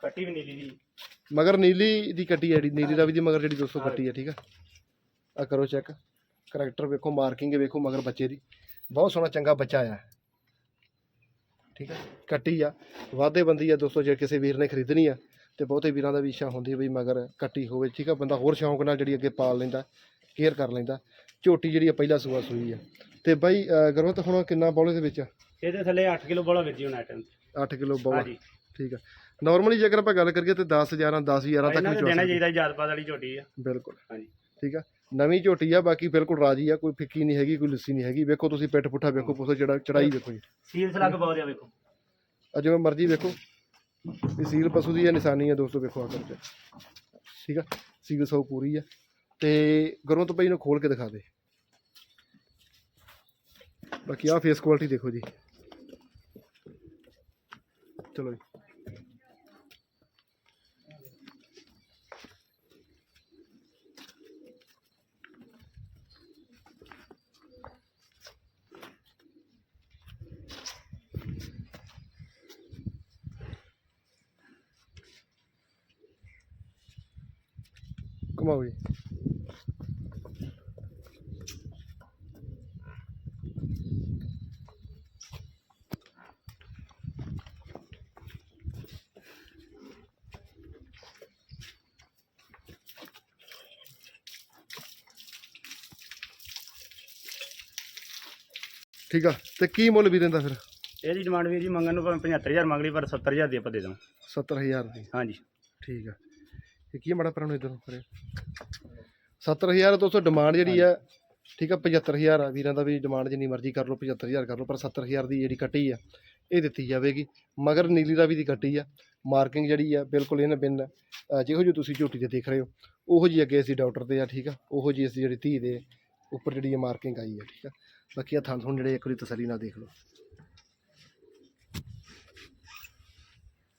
ਕੱਟੀ ਵੀ ਨੀਲੀ ਦੀ ਮਗਰ ਨੀਲੀ ਦੀ ਕੱਟੀ ਆ ਜਿਹੜੀ ਨੀਲੀ ਰਾਵੀ ਦੀ ਮਗਰ ਜਿਹੜੀ 200 ਕੱਟੀ ਆ ਠੀਕ ਆ? ਆ ਕਰੋ ਚੈੱਕ। ਕਰੈਕਟਰ ਵੇਖੋ ਮਾਰਕਿੰਗ ਵੇਖੋ ਮਗਰ ਬੱਚੇ ਦੀ। ਬਹੁਤ ਸੋਹਣਾ ਚੰਗਾ ਬੱਚਾ ਆ। ਠੀਕ ਆ? ਕੱਟੀ ਆ। ਵਾਧੇ ਬੰਦੀ ਆ ਦੋਸਤੋ ਜੇ ਕਿਸੇ ਵੀਰ ਨੇ ਖਰੀਦਣੀ ਆ ਤੇ ਬਹੁਤੇ ਵੀਰਾਂ ਦਾ ਵੀ ਇੱਛਾ ਹੁੰਦੀ ਵੀ ਮਗਰ ਕੱਟੀ ਹੋਵੇ। ਠੀਕ ਆ? ਬੰਦਾ ਹੋਰ ਸ਼ੌਂਕ ਨਾਲ ਜਿਹੜੀ ਅੱਗੇ ਪਾਲ ਲੈਂਦਾ ਕੇਅਰ ਕਰ ਲੈਂਦਾ। ਝੋਟੀ ਜਿਹੜੀ ਆ ਪਹਿਲਾ ਸੂਆ ਸੂਈ ਆ। ਤੇ ਬਾਈ ਅਹ ਗੁਰਮਤ ਹੁਣ ਕਿੰਨਾ ਬੌਲੇ ਦੇ ਵਿੱਚ? ਇਹਦੇ ਥੱਲੇ 8 ਕਿਲੋ ਬੋਲਾ ਹੁਣ ਆਟਮ 8 ਕਿਲੋ ਬੌਲਾ। ਠੀਕ ਆ। ਨਾਰਮਲੀ ਜੇਕਰ ਆਪਾਂ ਗੱਲ ਕਰੀਏ ਤੇ 10 11 10 11 ਤੱਕ ਵੀ ਦੇ ਚੋ ਦੇਣਾ ਚਾਹੀਦਾ ਜਾਦਪਾਤ ਵਾਲੀ ਝੋਟੀ ਆ। ਬਿਲਕੁਲ। ਹਾਂਜੀ। ਠੀਕ ਆ? ਨਵੀਂ ਝੋਟੀ ਆ ਬਾਕੀ ਬਿਲਕੁਲ ਰਾਜੀ ਆ ਕੋਈ ਫਿੱਕੀ ਨਹੀਂ ਹੈਗੀ ਕੋਈ ਲੱਸੀ ਨਹੀਂ ਹੈਗੀ। ਵੇਖੋ ਤੁਸੀਂ ਪਿੱਠ ਪੁੱਠਾ ਵੇਖੋ ਪੁੱਛੋ ਜਿਹੜਾ ਚੜਾਈ ਵੇਖੋ ਜੀ। ਸੀਲਸ ਲੱਗ ਬਹੁਤ ਆ ਵੇਖੋ। ਆ ਜਿਵੇਂ ਮਰਜ਼ੀ ਵੇਖੋ। ਇਹ ਸੀਲ ਪਸ਼ੂ ਦੀ ਇਹ ਨਿਸ਼ਾਨੀ ਆ ਦੋਸਤੋ ਵੇਖੋ ਆ ਕਰਕੇ ਠੀਕ ਆ? ਸੀਲ ਸੌ ਪੂਰੀ ਆ। ਤੇ ਗੁਰਮਤ ਭਾਈ ਨੂੰ ਖੋਲ ਕੇ ਦਿਖਾ ਦੇ। ਬਾਕੀ ਆ ਫੇਸ ਕੁਆਲਿਟੀ ਦੇਖੋ ਜੀ। ਚਲੋ ਜੀ। ਘੁਮਾਓ ਜੀ। ਠੀਕ ਆ ਤੇ ਕੀ ਮੁੱਲ ਵੀ ਦਿੰਦਾ ਫਿਰ? ਇਹਦੀ ਡਿਮਾਂਡ ਵੀਰ ਜੀ ਮੰਗਣ ਨੂੰ ਭਾਵੇਂ 75000 ਮੰਗ ਲਈ ਪਰ 70000 ਦੀ ਆਪਾਂ ਦੇ ਦਾਂ 70000 ਦੀ। ਹਾਂਜੀ। ਠੀਕ ਆ। ਇਹ ਕੀ ਮਾੜਾ ਪਰਾਂ ਨੂੰ ਇਧਰ ਕਰੇ 70000 ਤੋਂ ਡਿਮਾਂਡ ਜਿਹੜੀ ਆ ਠੀਕ ਆ 75000 ਆ। ਵੀਰਾਂ ਦਾ ਵੀ ਡਿਮਾਂਡ ਜਿੰਨੀ ਮਰਜ਼ੀ ਕਰ ਲਓ 75000 ਕਰ ਲਓ ਪਰ 70000 ਦੀ ਜਿਹੜੀ ਕੱਟੀ ਆ ਇਹ ਦਿੱਤੀ ਜਾਵੇਗੀ। ਮਗਰ ਨੀਲੀ ਰਾਵੀ ਦੀ ਕੱਟੀ ਆ। ਮਾਰਕਿੰਗ ਜਿਹੜੀ ਆ ਬਿਲਕੁਲ ਇਹਨਾਂ ਬਿਨ ਜਿਹੋ ਜਿਹੀ ਤੁਸੀਂ ਝੋਟੀ ਤੇ ਦੇਖ ਰਹੇ ਹੋ ਉਹੋ ਜੀ ਅੱਗੇ ਅਸੀਂ ਡਾਕਟਰ ਤੇ ਆ ਠੀਕ ਆ। ਉਹੋ ਜੀ ਅਸੀਂ ਜਿਹੜੀ ਧੀ ਦੇ ਉੱਪਰ ਜਿਹੜੀ ਮਾਰਕਿੰਗ ਆਈ ਆ ਠੀਕ ਆ। ਬਾਕੀ ਆ ਥਾਂ ਥੁਣ ਜਿਹੜੇ ਇੱਕ ਵਾਰੀ ਤਸੱਲੀ ਨਾਲ ਦੇਖ ਲਓ।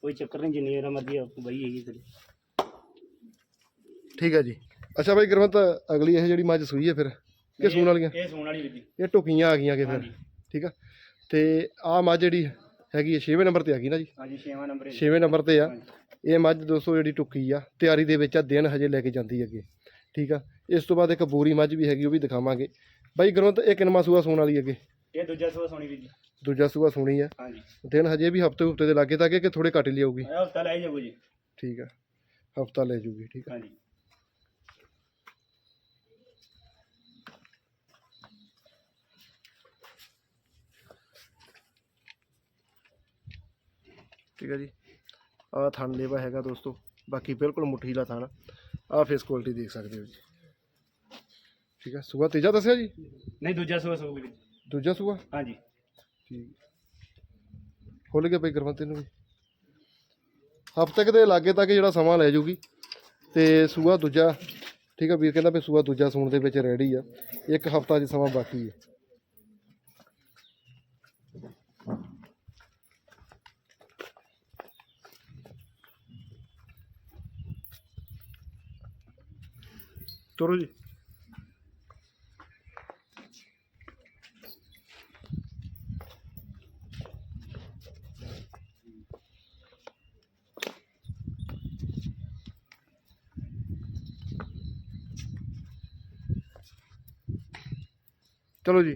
ਕੋਈ ਚੱਕਰ ਨਹੀਂ ਜਿੰਨੀ ਵਾਰ ਮਰਜ਼ੀ ਬਈ ਹੈਗੀ ਤੇਰੀ। ਠੀਕ ਆ ਜੀ। ਅੱਛਾ ਬਾਈ ਗੁਰਵੰਤ ਅਗਲੀ ਇਹ ਜਿਹੜੀ ਮੱਝ ਸੂਈ ਹੈ ਫਿਰ ਕਿ ਸੂਣ ਵਾਲੀਆਂ? ਇਹ ਸੂਣ ਵਾਲੀ ਜੀ ਇਹ ਟੁਕੀਆਂ ਆ ਗਈਆਂ ਕਿ ਫਿਰ ਠੀਕ ਆ। ਤੇ ਆ ਮੱਝ ਜਿਹੜੀ ਹੈਗੀ ਹੈ 6ਵੇਂ ਨੰਬਰ ਤੇ ਆ ਗਈ ਨਾ ਜੀ। ਹਾਂਜੀ 6ਵਾਂ ਨੰਬਰ 6ਵੇਂ ਨੰਬਰ ਤੇ ਆ। ਇਹ ਮੱਝ ਦੋਸਤੋ ਜਿਹੜੀ ਟੁੱਕੀ ਆ ਤਿਆਰੀ ਦੇ ਵਿੱਚ ਆ ਦਿਨ ਹਜੇ ਲੈ ਕੇ ਜਾਂਦੀ ਅੱਗੇ ਠੀਕ ਆ। ਇਸ ਤੋਂ ਬਾਅਦ ਇੱਕ ਬੂਰੀ ਮੱਝ ਵੀ ਹੈਗੀ ਉਹ ਵੀ ਦਿਖਾਵਾਂਗੇ। ਬਾਈ ਗੁਰਵੰਤ ਇਹ ਕਿੰਨਵਾਂ ਸੂਆ ਸੂਣ ਵਾਲੀ ਅੱਗੇ ਇਹ ਦੂਜਾ ਸੂਆ ਸੋਣੀ ਵੀਰ ਜੀ ਦੂਜਾ ਸੂਆ ਸੂਣੀ ਆ। ਹਾਂਜੀ। ਦਿਨ ਹਜੇ ਵੀ ਹਫ਼ਤੇ ਹਫ਼ਤੇ ਦੇ ਲਾਗੇ ਤੱਕ ਕਿ ਥੋੜੇ ਘੱਟ ਹੀ ਲਿਆਊਗੀ। ਇਹ ਹਫਤਾ ਲੈ ਜਾਊਗਾ ਜੀ। ਠੀਕ ਆ। ਹਫਤਾ ਲੈ ਜੂਗੀ ਠੀਕ ਆ। ਹਾਂਜੀ। ਠੀਕ ਹੈ ਜੀ। ਆਹ ਥਣ ਲੇਵਾ ਹੈਗਾ ਦੋਸਤੋ। ਬਾਕੀ ਬਿਲਕੁਲ ਮੁੱਠੀ ਦਾ ਥਣ। ਆਹ ਫੇਸ ਕੁਆਲਿਟੀ ਦੇਖ ਸਕਦੇ ਹੋ ਜੀ। ਠੀਕ ਹੈ ਸੂਆ ਤੀਜਾ ਦੱਸਿਆ ਜੀ? ਨਹੀਂ ਦੂਜਾ ਸੂਆ ਸੂਗਾ ਵੀਰ। ਜੀ ਦੂਜਾ ਸੂਆ? ਹਾਂਜੀ। ਠੀਕ। ਖੁੱਲ ਗਿਆ ਬਈ ਗਰਮਤੇ ਨੂੰ ਵੀ। ਹਫ਼ਤੇ ਕੁ ਦੇ ਲਾਗੇ ਤੱਕ ਜਿਹੜਾ ਸਮਾਂ ਲੈ ਜੂਗੀ ਤੇ ਸੂਆ ਦੂਜਾ ਠੀਕ ਹੈ ਵੀਰ ਕਹਿੰਦਾ ਵੀ ਸੂਆ ਦੂਜਾ ਸੂਣ ਦੇ ਵਿੱਚ ਰੈਡੀ ਆ। ਇੱਕ ਹਫ਼ਤਾ ਜੀ ਸਮਾਂ ਬਾਕੀ ਹੈ ਤੁਰੋ ਜੀ ਚਲੋ ਜੀ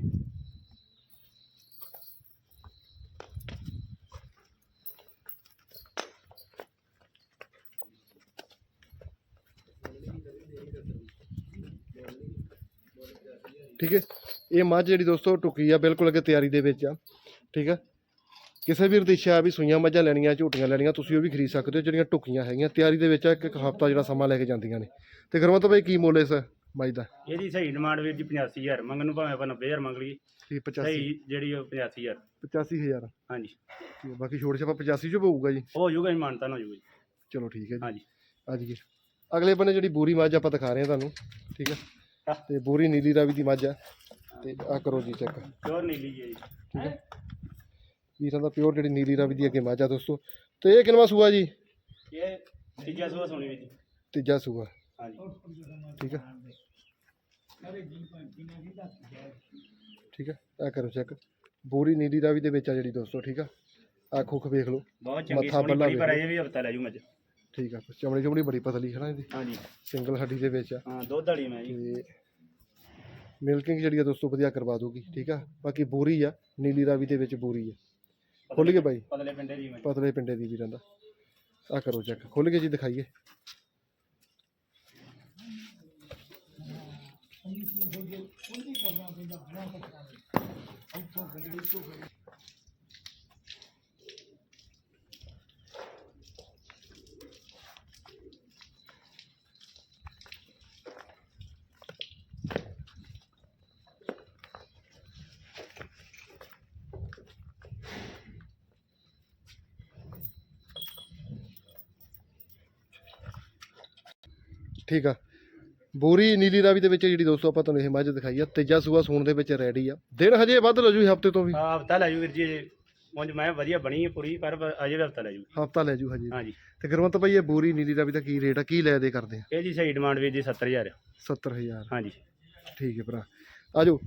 ਠੀਕ ਹੈ? ਇਹ ਮੱਝ ਜਿਹੜੀ ਦੋਸਤੋ ਟੁਕੀ ਆ ਬਿਲਕੁਲ ਅੱਗੇ ਤਿਆਰੀ ਦੇ ਵਿੱਚ ਆ ਠੀਕ ਆ? ਕਿਸੇ ਵੀ ਰਤੀਸ਼ਾ ਵੀ ਸੂਈਆਂ ਮੱਝਾਂ ਲੈਣੀਆਂ ਝੋਟੀਆਂ ਲੈਣੀਆਂ ਤੁਸੀਂ ਉਹ ਵੀ ਖਰੀਦ ਸਕਦੇ ਹੋ ਜਿਹੜੀਆਂ ਟੁਕੀਆਂ ਹੈਗੀਆਂ। ਤਿਆਰੀ ਦੇ ਵਿੱਚ ਆ, ਇੱਕ ਇੱਕ ਹਫਤਾ ਜਿਹੜਾ ਸਮਾਂ ਲੈ ਕੇ ਜਾਂਦੀਆਂ ਨੇ। ਤੇ ਗੁਰਮਤ ਭਾਈ ਕੀ ਮੁੱਲ ਇਸ ਮੱਝ ਦਾ? ਇਹਦੀ ਸਹੀ ਡਿਮਾਂਡ ਵੀਰ ਜੀ 85000 ਮੰਗਣ ਨੂੰ ਭਾਵੇਂ ਆਪਾਂ 90000 ਮੰਗ ਲਈਏ। ਠੀਕ 85 ਸਹੀ ਜਿਹੜੀ ਉਹ 85000 85000 ਹਾਂਜੀ। ਠੀਕ ਹੈ, ਬਾਕੀ ਛੋੜ ਛਾਪਾ 85 ਚ ਪਊਗਾ ਜੀ? ਹੋ ਜਾਊਗਾ ਜੀ ਮਾਨਤਾ ਹੋ ਜਾਊਗਾ ਜੀ। ਚਲੋ ਠੀਕ ਹੈ ਜੀ। ਹਾਂਜੀ। ਆ ਜੀ ਅਗਲੇ ਬੰਨੇ ਜਿਹੜੀ ਬੂਰੀ ਮੱਝ ਆਪਾਂ ਦਿਖਾ ਰਹੇ ਹਾਂ ਤੁਹਾਨੂੰ ਠੀਕ ਹੈ? ਤੇ ਬੂਰੀ ਨੀਲੀ ਰਾਵੀ ਦੀ ਮੱਝ ਆ। ਤੇ ਆ ਕਰੋ ਜੀ ਚੈੱਕ ਪਿਓਰ ਨੀਲੀ ਜੀ। ਠੀਕ ਹੈ ਵੀਰਾਂ ਦਾ ਪਿਓਰ ਜਿਹੜੀ ਨੀਲੀ ਰਾਵੀ ਦੀ ਅੱਗੇ ਮੱਝ ਆ ਦੋਸਤੋ। ਤੇ ਇਹ ਕਿੰਨਵਾ ਸੂਆ ਜੀ? ਇਹ ਤੀਜਾ ਸੂਆ ਸੋਣੀ ਜੀ। ਤੀਜਾ ਸੂਆ। ਹਾਂਜੀ। ਠੀਕ ਹੈ ਠੀਕ ਹੈ ਆ ਕਰੋ ਚੈੱਕ ਬੂਰੀ ਨੀਲੀ ਰਾਵੀ ਦੇ ਵਿੱਚ ਆ ਜਿਹੜੀ ਦੋਸਤੋ ਠੀਕ ਆ। ਆ ਖੁੱਖ ਵੇਖ ਲਓ। ਬਹੁਤ ਚੰਗੀ ਮੱਥਾ ਸੋਹਣੀ ਬੱਲਾ ਬੜੀ ਪਰ ਵੇਖੋ। ਇਹ ਵੀ ਹਫਤਾ ਲੈ ਜੂ ਮੱਝ। ਠੀਕ ਆ। ਚਮੜੀ ਚਮੜੀ ਬੜੀ ਪਤਲੀ ਹੈ ਨਾ ਇਹਦੀ? ਹਾਂਜੀ। ਸਿੰਗਲ ਹੱਡੀ ਦੇ ਵਿੱਚ ਆ। ਹਾਂ ਦੁੱਧ ਵਾਲੀ ਮੈਂ ਜੀ। ਤੇ ਮਿਲਕਿੰਗ ਜਿਹੜੀ ਆ ਦੋਸਤੋ ਵਧੀਆ ਕਰਵਾ ਦੂਗੀ ਠੀਕ ਆ? ਬਾਕੀ ਬੂਰੀ ਆ ਨੀਲੀ ਰਾਵੀ ਦੇ ਵਿੱਚ ਬੂਰੀ ਆ। ਖੁੱਲ ਗਏ ਬਾਈ? ਪਤਲੇ ਪਿੰਡੇ ਦੀ ਮੈਂ ਪਤਲੇ ਪਿੰਡੇ ਦੀ ਵੀਰਾਂ ਦਾ। ਆ ਕਰੋ ਚੈੱਕ ਖੁੱਲ ਕੇ ਜੀ ਦਿਖਾਈਏ। ਠੀਕ ਆ। ਬੂਰੀ ਨੀਲੀ ਰਾਵੀ ਦੇ ਵਿੱਚ ਜਿਹੜੀ ਦੋਸਤੋ ਆਪਾਂ ਤੁਹਾਨੂੰ ਇਹ ਮੱਝ ਦਿਖਾਈ ਆ ਤੀਜਾ ਸੂਆ ਸੂਣ ਦੇ ਵਿੱਚ ਰੈਡੀ ਆ। ਦਿਨ ਹਜੇ ਵੱਧ ਲੈ ਜੂ ਹਫ਼ਤੇ ਤੋਂ ਵੀ। ਹਾਂ ਹਫਤਾ ਲੈ ਜੂ ਵੀਰ ਜੀ ਇਹ। ਉਂਝ ਮੈਂ ਵਧੀਆ ਬਣੀ ਹੈ ਪੂਰੀ ਪਰ ਬ- ਅਜੇ ਵੀ ਹਫਤਾ ਲੈ ਜੂ। ਹਫਤਾ ਲੈ ਜੂ ਹਜੇ। ਹਾਂਜੀ। ਤੇ ਗੁਰਵੰਤ ਭਾਈ ਇਹ ਬੂਰੀ ਨੀਲੀ ਰਾਵੀ ਦਾ ਕੀ ਰੇਟ ਆ ਕੀ ਲੈ ਦੇ ਕਰਦੇ ਆ? ਇਹ ਜੀ ਸਹੀ ਡਿਮਾਂਡ ਵੀਰ ਜੀ 70000 70000 ਹਾਂਜੀ। ਠੀਕ ਹੈ ਭਰਾ। ਆਜੋ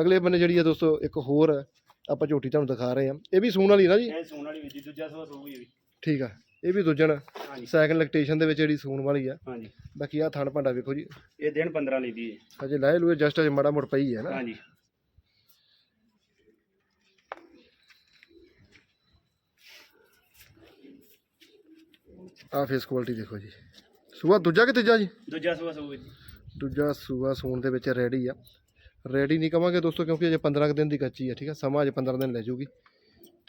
ਅਗਲੇ ਬੰਨੇ ਜਿਹੜੀ ਆ ਦੋਸਤੋ ਇੱਕ ਹੋਰ ਆ, ਆਪਾਂ ਝੋਟੀ ਤੁਹਾਨੂੰ ਦਿਖਾ ਰਹੇ ਆ। ਇਹ ਵੀ ਸੂਣ ਵਾਲੀ ਨਾ ਜੀ? ਇਹ ਸੂਣ ਵਾਲੀ ਵੀਰ ਜੀ ਦੂਜਾ ਸੂਆ ਸੂਗੀ ਵੀ। ਠੀਕ ਆ। ਇਹ ਵੀ ਦੁੱਜਣ ਹਾਂਜੀ। ਸੈਕੰਡ ਲੈਕਟੇਸ਼ਨ ਦੇ ਵਿੱਚ ਜਿਹੜੀ ਸੂਣ ਵਾਲੀ ਆ। ਹਾਂਜੀ। ਬਾਕੀ ਆ ਥਣ ਭਾਂਡਾ ਵੇਖੋ ਜੀ। ਇਹ ਦਿਨ 15 ਲੈਂਦੀ ਹੈ। ਹਜੇ ਲੈ ਲੂਏ ਜਸਟ ਅਜੇ ਮਾੜਾ ਮੁੜ ਪਈ ਹੈ ਨਾ। ਹਾਂਜੀ। ਆ ਫੇਸ ਕੁਆਲਿਟੀ ਦੇਖੋ ਜੀ। ਸੂਆ ਦੂਜਾ ਕਿ ਤੀਜਾ ਜੀ? ਦੂਜਾ ਸੂਆ ਸੂਗੀ ਜੀ। ਦੂਜਾ ਸੂਆ ਸੂਣ ਦੇ ਵਿੱਚ ਰੈਡੀ ਆ। ਰੈਡੀ ਨਹੀਂ ਕਵਾਂਗੇ ਦੋਸਤੋ ਕਿਉਂਕਿ ਅਜੇ 15 ਕੁ ਦਿਨ ਦੀ ਕੱਚੀ ਆ ਠੀਕ ਆ? ਸਮਾਂ ਅਜੇ 15 ਦਿਨ ਲੈ ਜੂਗੀ।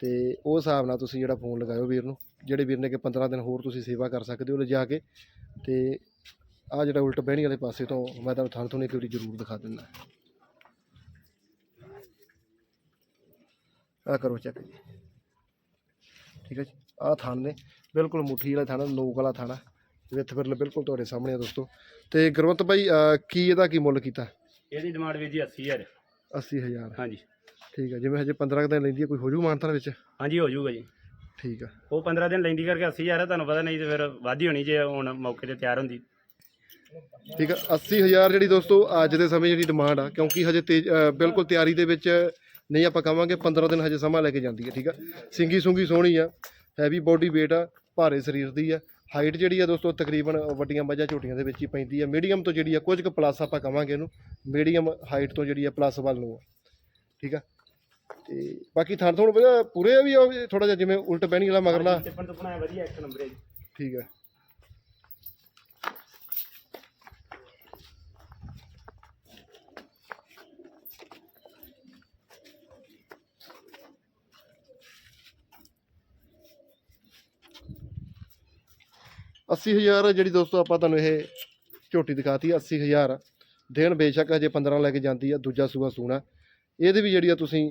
ਤੇ ਉਹ ਹਿਸਾਬ ਨਾਲ ਤੁਸੀਂ ਜਿਹੜਾ ਫੋਨ ਲਗਾਇਓ ਵੀਰ ਨੂੰ ਜਿਹੜੇ ਵੀਰ ਨੇ ਕਿ 15 ਦਿਨ ਹੋਰ ਤੁਸੀਂ ਸੇਵਾ ਕਰ ਸਕਦੇ ਹੋ ਲਿਜਾ ਕੇ ਤੇ ਆ ਜਿਹੜਾ ਉਲਟ ਬਹਿਣੀ ਵਾਲੇ ਪਾਸੇ ਤੋਂ ਮੈਂ ਤੁਹਾਨੂੰ ਥਣ ਤੋਂ ਇੱਕ ਵਾਰੀ ਜ਼ਰੂਰ ਦਿਖਾ ਦਿੰਦਾ। ਆ ਕਰੋ ਚੈੱਕ ਜੀ। ਠੀਕ ਹੈ ਜੀ? ਆ ਥਣ ਨੇ ਬਿਲਕੁਲ ਮੁੱਠੀ ਵਾਲਾ ਥਣ ਨੋਕ ਵਾਲਾ ਥਣ ਵਿੱਥ ਫਿਰਲ ਬਿਲਕੁਲ ਤੁਹਾਡੇ ਸਾਹਮਣੇ ਆ ਦੋਸਤੋ। ਤੇ ਗੁਰਵੰਤ ਭਾਈ ਕੀ ਇਹਦਾ ਕੀ ਮੁੱਲ ਕੀਤਾ? ਇਹਦੀ ਡਿਮਾਂਡ ਵੀਰ ਜੀ 80000 80000 ਹਾਂਜੀ। ਠੀਕ ਹੈ ਜਿਵੇਂ ਹਜੇ 15 ਕੁ ਦਿਨ ਲੈਂਦੀ ਹੈ ਕੋਈ ਹੋ ਜੂ ਮਾਨਤਾਂ ਵਿੱਚ? ਹਾਂਜੀ ਹੋ ਜਾਊਗਾ ਜੀ। ਠੀਕ ਆ। ਉਹ 15 ਦਿਨ ਲੈਂਦੀ ਕਰਕੇ 80000 ਹੈ ਤੁਹਾਨੂੰ ਪਤਾ ਨਹੀਂ ਤੇ ਫਿਰ ਵਾਧੀ ਹੋਣੀ ਜੇ ਹੁਣ ਮੌਕੇ ਤੇ ਤਿਆਰ ਹੁੰਦੀ। ਠੀਕ ਆ 80000 ਜਿਹੜੀ ਦੋਸਤੋ ਅੱਜ ਦੇ ਸਮੇਂ ਜਿਹੜੀ ਡਿਮਾਂਡ ਆ ਕਿਉਂਕਿ ਹਜੇ ਤੇਜ਼ ਅਹ, ਬਿਲਕੁਲ ਤਿਆਰੀ ਦੇ ਵਿੱਚ ਨਹੀਂ ਆਪਾਂ ਕਵਾਂਗੇ 15 ਦਿਨ ਹਜੇ ਸਮਾਂ ਲੈ ਕੇ ਜਾਂਦੀ ਹੈ ਠੀਕ ਆ। ਸਿੰਗੀ ਸੁੰਗੀ ਸੋਹਣੀ ਆ ਹੈਵੀ ਬੋਡੀ weight ਆ ਭਾਰੇ ਸਰੀਰ ਦੀ ਆ। ਹਾਈਟ ਜਿਹੜੀ ਆ ਦੋਸਤੋ ਤਕਰੀਬਨ ਵੱਡੀਆਂ ਮੱਝਾਂ ਝੋਟੀਆਂ ਦੇ ਵਿੱਚ ਹੀ ਪੈਂਦੀ ਆ। ਮੀਡੀਅਮ ਤੋਂ ਜਿਹੜੀ ਆ ਕੁਝ ਕੁ ਪਲੱਸ ਆਪਾਂ ਕਵਾਂਗੇ ਇਹਨੂੰ ਮੀਡੀਅਮ ਹਾਈਟ ਤੋਂ ਜਿਹੜੀ ਆ ਪਲੱਸ ਵੱਲ ਨੂੰ ਆ। ਠੀਕ ਆ ਤੇ ਬਾਕੀ ਥਣ ਥੋੜ ਵਧੀਆ ਪੂਰੇ ਆ ਵੀ ਥੋੜਾ ਜਿਹਾ ਜਿਵੇਂ ਉਲਟ ਬਹਿਣੀ ਵਾਲਾ ਮਗਰਲਾ। ਟਿੱਪਣ ਤੋਂ ਬਣਾਇਆ ਵਧੀਆ ਇੱਕ ਨੰਬਰ ਹੈ ਜੀ। ਠੀਕ ਹੈ। ਅੱਸੀ ਹਜ਼ਾਰ ਜਿਹੜੀ ਦੋਸਤੋ ਆਪਾਂ ਤੁਹਾਨੂੰ ਇਹ ਝੋਟੀ ਦਿਖਾਤੀ ਅੱਸੀ ਹਜ਼ਾਰ। ਦਿਨ ਬੇਸ਼ੱਕ ਹਜੇ 15 ਲੈ ਕੇ ਜਾਂਦੀ ਆ ਦੂਜਾ ਸੂਆ ਸੂਣਾ। ਇਹਦੇ ਵੀ ਜਿਹੜੀ ਆ ਤੁਸੀਂ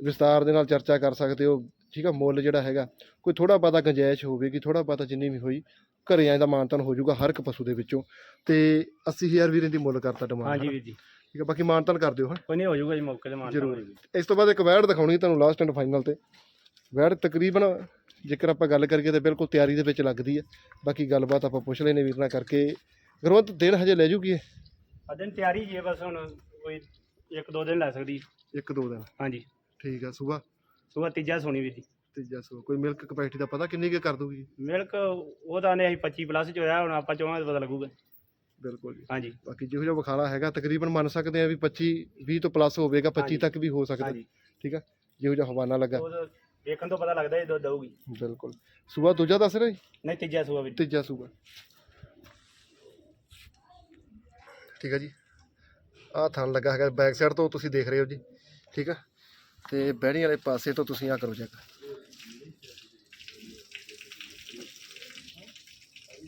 ਵਿਸਤਾਰ ਦੇ ਨਾਲ ਚਰਚਾ ਕਰ ਸਕਦੇ ਹੋ ਠੀਕ ਆ ਮੁੱਲ ਜਿਹੜਾ ਹੈਗਾ ਕੋਈ ਥੋੜਾ ਬਹੁਤਾ ਗੁੰਜਾਇਸ਼ ਹੋਵੇਗੀ ਥੋੜਾ ਬਹੁਤਾ ਜਿੰਨੀ ਵੀ ਹੋਈ ਘਰੇ ਆਂ ਦਾ ਮਾਨਤਨ ਹੋ ਜਾਊਗਾ ਹਰ ਇੱਕ ਪਸ਼ੂ ਦੇ ਵਿੱਚੋਂ ਤੇ 80000 ਵੀਰੇ ਦੀ ਮੁੱਲ ਕਰਤਾ ਡਿਮਾਂਡ ਹਾਂਜੀ ਵੀਰ ਜੀ। ਠੀਕ ਆ ਬਾਕੀ ਮਾਨਤਨ ਕਰ ਦਿਓ ਹਾਂ ਕੋਈ ਨਹੀਂ ਹੋ ਜਾਊਗਾ ਜੀ ਮੌਕੇ ਤੇ ਮਾਨ ਜ਼ਰੂਰ। ਇਸ ਤੋਂ ਬਾਅਦ ਇੱਕ ਵੈੜ ਦਿਖਾਉਣੀ ਤੁਹਾਨੂੰ ਲਾਸਟ ਐਂਡ ਫਾਈਨਲ ਤੇ। ਵੈੜ ਤਕਰੀਬਨ ਜੇਕਰ ਆਪਾਂ ਗੱਲ ਕਰੀਏ ਤੇ ਬਿਲਕੁਲ ਤਿਆਰੀ ਦੇ ਵਿੱਚ ਲੱਗਦੀ ਹੈ। ਬਾਕੀ ਗੱਲਬਾਤ ਆਪਾਂ ਪੁੱਛ ਲੈਨੇ ਵੀਰ ਨਾਲ ਕਰਕੇ। ਗੁਰਵੰਤ ਦਿਨ ਹਜੇ ਲੈ ਜੂਗੀ ਇਹ? ਦਿਨ ਤਿਆਰੀ ਜੀ ਹੈ ਬਸ ਹੁਣ ਕੋਈ ਇੱਕ ਦੋ ਦਿਨ ਲੈ ਸਕਦੀ। ਇੱਕ ਦੋ ਦਿਨ। ਹਾਂਜੀ। ਠੀਕ ਆ ਸਵੇਰ ਸੂਆ ਤੀਜਾ ਸੋਣੀ ਵੀਰ ਜੀ। ਤੀਜਾ ਸੂਆ। ਕੋਈ ਮਿਲਕ ਕਪੈਸਿਟੀ ਦਾ ਪਤਾ ਕਿੰਨੀ ਕੁ ਕਰ ਦੂਗੀ? ਮਿਲਕ ਉਹਦਾ ਨੇ ਅਸੀਂ 25 ਪਲੱਸ ਚ ਹੋਇਆ ਹੁਣ ਆਪਾਂ ਚਾਹਾਂਗੇ ਤਾਂ ਪਤਾ ਲੱਗੂਗਾ। ਬਿਲਕੁਲ ਜੀ। ਹਾਂਜੀ। ਬਾਕੀ ਜਿਹੋ ਜਿਹਾ ਵਿਖਾਲਾ ਹੈਗਾ ਤਕਰੀਬਨ ਮੰਨ ਸਕਦੇ ਆ ਵੀ 25 20 ਤੋਂ ਪਲੱਸ ਹੋਵੇਗਾ 25 ਹਾਂਜੀ। ਤੱਕ ਵੀ ਹੋ ਸਕਦਾ। ਹਾਂਜੀ। ਠੀਕ ਆ? ਜਿਹੋ ਜਿਹਾ ਹਵਾਨਾ ਲੱਗਾ। ਉਹ ਤਾਂ ਪਤਾ ਲੱਗਦਾ ਇਹ ਦੁੱਧ ਦਊਗੀ। ਬਿਲਕੁਲ। ਸੂਆ ਦੂਜਾ ਦੱਸ ਰਹੇ ਨਹੀਂ ਤੀਜਾ ਸੂਆ ਵੀ ਤੀਜਾ ਸੂਆ। ਠੀਕ ਆ ਜੀ। ਆਹ ਥਣ ਲੱਗਾ ਹੈਗਾ ਬੈਕ ਸਾਈਡ ਤੋਂ ਤੁਸੀਂ ਦੇਖ ਰਹੇ ਹੋ ਜੀ। ਠੀਕ ਆ? ਤੇ ਬਹਿਣੀ ਵਾਲੇ ਪਾਸੇ ਤੋਂ ਤੁਸੀਂ ਆ ਕਰੋ ਚੈੱਕ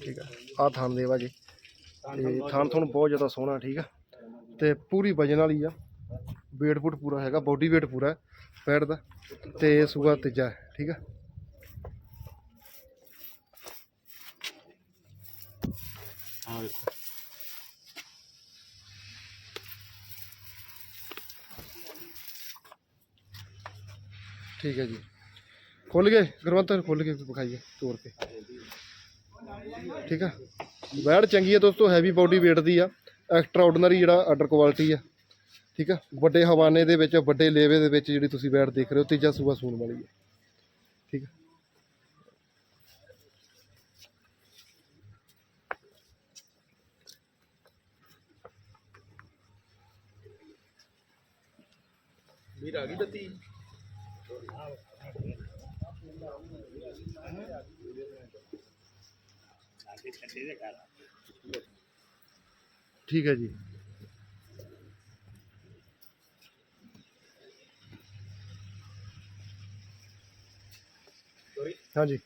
ਠੀਕ ਆ। ਆਹ ਥਣ ਦੇਵਾ ਜੀ। ਤੇ ਥਣ ਤੁਹਾਨੂੰ ਬਹੁਤ ਜ਼ਿਆਦਾ ਸੋਹਣਾ ਠੀਕ ਆ। ਤੇ ਪੂਰੀ ਵਜਨ ਵਾਲੀ ਆ। weight ਫੁੱਟ ਪੂਰਾ ਹੈਗਾ ਬੋਡੀ weight ਪੂਰਾ ਹੈ ਪੈਰ ਦਾ। ਤੇ ਸੂਆ ਤੀਜਾ ਠੀਕ ਆ। ਹਾਂ ਵੇਖੋ। ਠੀਕ ਹੈ ਜੀ। ਖੁੱਲ ਗਏ? ਗੁਰਵੰਤ ਖੁੱਲ ਕੇ ਵਿਖਾਈਏ ਤੋੜ ਕੇ। ਠੀਕ ਆ? ਵੈੜ ਚੰਗੀ ਆ ਦੋਸਤੋ ਹੈਵੀ ਬਾਡੀ weight ਦੀ ਆ। ਐਕਸਟਰਾ ਆਰਡੀਨਰੀ ਜਿਹੜਾ ਆਰਡਰ ਕੁਆਲਿਟੀ ਆ। ਠੀਕ ਆ? ਵੱਡੇ ਹਵਾਨੇ ਦੇ ਵਿੱਚ, ਵੱਡੇ ਲੇਵੇ ਦੇ ਵਿੱਚ ਜਿਹੜੀ ਤੁਸੀਂ ਵੈੜ ਦੇਖ ਰਹੇ ਹੋ, ਤੀਜਾ ਸੂਆ ਸੂਣ ਵਾਲੀ ਹੈ ਠੀਕ ਆ? ਵੀਰ ਆ ਗਈ ਬੱਤੀ ਠੀਕ ਹੈ ਜੀ। ਹਾਂਜੀ।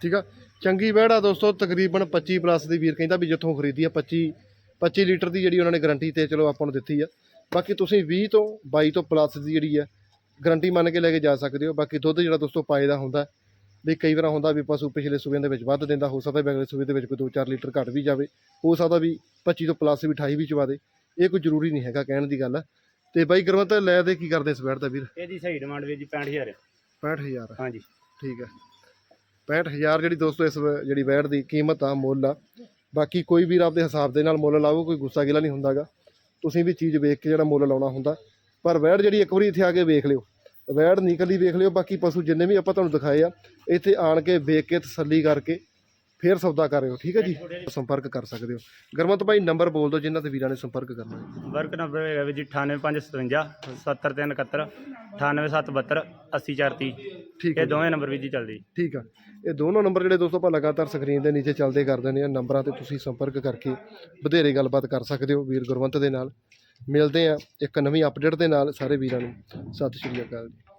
ਠੀਕ ਆ? ਚੰਗੀ ਵੈੜ ਆ ਦੋਸਤੋ ਤਕਰੀਬਨ 25 ਪਲੱਸ ਦੀ ਵੀਰ ਕਹਿੰਦਾ ਵੀ ਜਿੱਥੋਂ ਖਰੀਦੀ ਆ 25 25 ਲੀਟਰ ਦੀ ਜਿਹੜੀ ਉਹਨਾਂ ਨੇ ਗਾਰੰਟੀ ਤੇ ਚਲੋ ਆਪਾਂ ਨੂੰ ਦਿੱਤੀ ਆ। ਬਾਕੀ ਤੁਸੀਂ 20 ਤੋਂ 22 ਤੋਂ ਪਲੱਸ ਦੀ ਜਿਹੜੀ ਆ ਗਾਰੰਟੀ ਮੰਨ ਕੇ ਲੈ ਕੇ ਜਾ ਸਕਦੇ ਹੋ। ਬਾਕੀ ਦੁੱਧ ਜਿਹੜਾ ਦੋਸਤੋ ਪਾਏ ਦਾ ਹੁੰਦਾ ਵੀ ਕਈ ਵਾਰ ਹੁੰਦਾ ਵੀ ਪਸ਼ੂ ਪਿਛਲੇ ਸੂਬਿਆਂ ਦੇ ਵਿੱਚ ਵੱਧ ਦਿੰਦਾ ਹੋ ਸਕਦਾ ਵੀ ਅਗਲੇ ਸੂਬੇ ਦੇ ਵਿੱਚ ਕੋਈ 2-4 ਲੀਟਰ ਘੱਟ ਵੀ ਜਾਵੇ। ਹੋ ਸਕਦਾ ਵੀ 25 ਤੋਂ ਪਲੱਸ ਵੀ 28 ਵੀ ਚਵਾ ਦੇ। ਇਹ ਕੋਈ ਜ਼ਰੂਰੀ ਨਹੀਂ ਹੈਗਾ ਕਹਿਣ ਦੀ ਗੱਲ ਆ। ਤੇ ਬਾਈ ਗੁਰਵੰਤ ਲੈ ਦੇ ਕੀ ਕਰਦੇ ਇਸ ਵੈੜ ਦਾ ਵੀਰ? ਇਹਦੀ ਸਹੀ ਡਿਮਾਂਡ ਵੀ ਜੀ 65000 65000 ਹਾਂਜੀ। ਠੀਕ ਹੈ 65000 ਜਿਹੜੀ ਦੋਸਤੋ ਇਸ ਵ- ਜਿਹੜੀ ਵੈੜ ਦੀ ਕੀਮਤ ਆ, ਮੁੱਲ ਆ। ਬਾਕੀ ਕੋਈ ਵੀਰ ਆਪਦੇ ਹਿਸਾਬ ਦੇ ਨਾਲ ਮੁੱਲ ਲਾਓ ਕੋਈ ਗੁੱਸਾ ਗਿਲਾ ਨਹੀਂ ਹੁੰਦਾਗਾ। ਤੁਸੀਂ ਵੀ ਚੀਜ਼ ਵੇਖ ਕੇ ਜਿਹੜਾ ਮੁੱਲ ਲਾਉਣਾ ਹੁੰਦਾ। ਪਰ ਵੈੜ ਜਿਹੜੀ ਇੱਕ ਵਾਰੀ ਇੱਥੇ ਆ ਕੇ ਵੇਖ ਲਿਓ। ਵੈੜ ਨਿਕਲੀ ਵੇਖ ਲਿਓ, ਬਾਕੀ ਪਸ਼ੂ ਜਿੰਨੇ ਵੀ ਆਪਾਂ ਤੁਹਾਨੂੰ ਦਿਖਾਏ ਆ, ਇੱਥੇ ਆਣ ਕੇ ਵੇਖ ਕੇ ਤਸੱਲੀ ਕਰਕੇ ਫੇਰ ਸੌਦਾ ਕਰਿਓ ਠੀਕ ਹੈ ਜੀ? ਸੰਪਰਕ ਕਰ ਸਕਦੇ ਹੋ। ਗਰਮਤ ਭਾਈ ਨੰਬਰ ਬੋਲ ਦਿਓ ਜਿਨ੍ਹਾਂ ਤੇ ਵੀਰਾਂ ਨੇ ਸੰਪਰਕ ਕਰਨਾ ਹੈ। ਵਰਕ ਨੰਬਰ ਹੈਗਾ ਵੀ ਜੀ 98557 70371 98772 80430 ਠੀਕ ਹੈ ਇਹ ਦੋਵੇਂ ਨੰਬਰ ਵੀ ਜੀ ਚੱਲਦੇ ਜੀ। ਠੀਕ ਆ। ਇਹ ਦੋਨੋਂ ਨੰਬਰ ਜਿਹੜੇ ਦੋਸਤੋ ਆਪਾਂ ਲਗਾਤਾਰ ਸਕਰੀਨ ਦੇ ਨੀਚੇ ਚੱਲਦੇ ਕਰ ਦਿੰਦੇ ਆ ਨੰਬਰਾਂ ਤੇ ਤੁਸੀਂ ਸੰਪਰਕ ਕਰਕੇ ਵਧੇਰੇ ਗੱਲਬਾਤ ਕਰ ਸਕਦੇ ਹੋ ਵੀਰ ਗੁਰਵੰਤ ਦੇ ਨਾਲ। ਮਿਲਦੇ ਆ ਇੱਕ ਨਵੀਂ ਅਪਡੇਟ ਦੇ ਨਾਲ ਸਾਰੇ ਵੀਰਾਂ ਨੂੰ। ਸਤਿ ਸ਼੍ਰੀ ਅਕਾਲ ਜੀ।